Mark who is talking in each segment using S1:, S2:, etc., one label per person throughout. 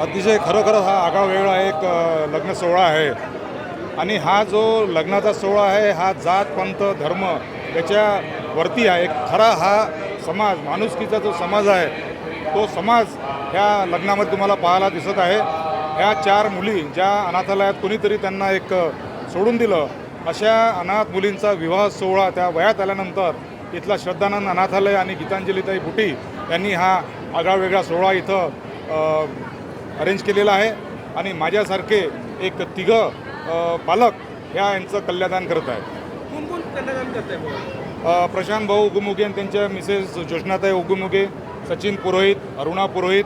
S1: अतिशय खरोखरच हा आगळा वेगळा एक लग्न सोहळा आहे. आणि हा जो लग्नाचा सोहळा आहे हा जात पंथ धर्म याच्यावरती आहे. एक खरा हा समाज माणुसकीचा जो समाज आहे तो समाज ह्या लग्नामध्ये तुम्हाला पाहायला दिसत आहे. ह्या चार मुली ज्या अनाथालयात कोणीतरी त्यांना एक सोडून दिलं अशा अनाथ मुलींचा विवाह सोहळा त्या वयात आल्यानंतर इथला श्रद्धानंद अनाथालय आणि गीतांजलीताई बुटी यांनी हा आगळा वेगळा सोहळा इथं अरेंज केलेला आहे आणि माझ्यासारखे एक तिघं पालक ह्या यांचं कन्यादान करत आहेत. प्रशांत भाऊ उगुमुगे आणि त्यांच्या मिसेस ज्योष्णाताई उगुमुगे सचिन पुरोहित अरुणा पुरोहित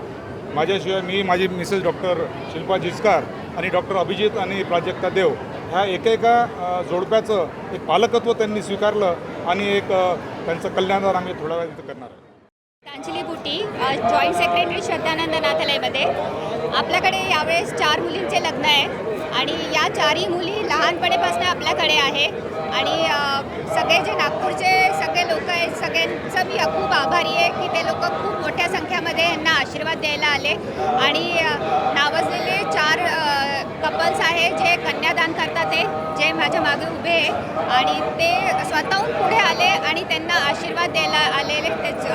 S1: माझ्याशिवाय मी माझी मिसेस डॉक्टर शिल्पा जिचकार आणि डॉक्टर अभिजित आणि प्राजक्ता देव ह्या एकेका जोडप्याचं एक पालकत्व त्यांनी स्वीकारलं आणि एक त्यांचं कल्याणदार आम्ही थोड्या वेळ करणार आहे
S2: गीतांजली जॉईंट सेक्रेटरी श्रद्धानंद नाथालयमध्ये आपल्याकडे यावेळेस चार मुलींचे लग्न आहे. आणि या चारही मुली लहानपणीपासून आपल्याकडे आहे. आणि सगळे जे नागपूरचे सगळे लोक आहेत सगळ्यांचं मी खूप आभारी आहे की ते लोक खूप मोठ्या संख्येमध्ये यांना आशीर्वाद द्यायला आले. आणि नावाजलेले चार कपल्स आहे जे कन्यादान करतात ते जे माझ्या मागे उभे आहे. आणि ते स्वतःहून पुढे आले आणि त्यांना आशीर्वाद द्यायला आलेले तेच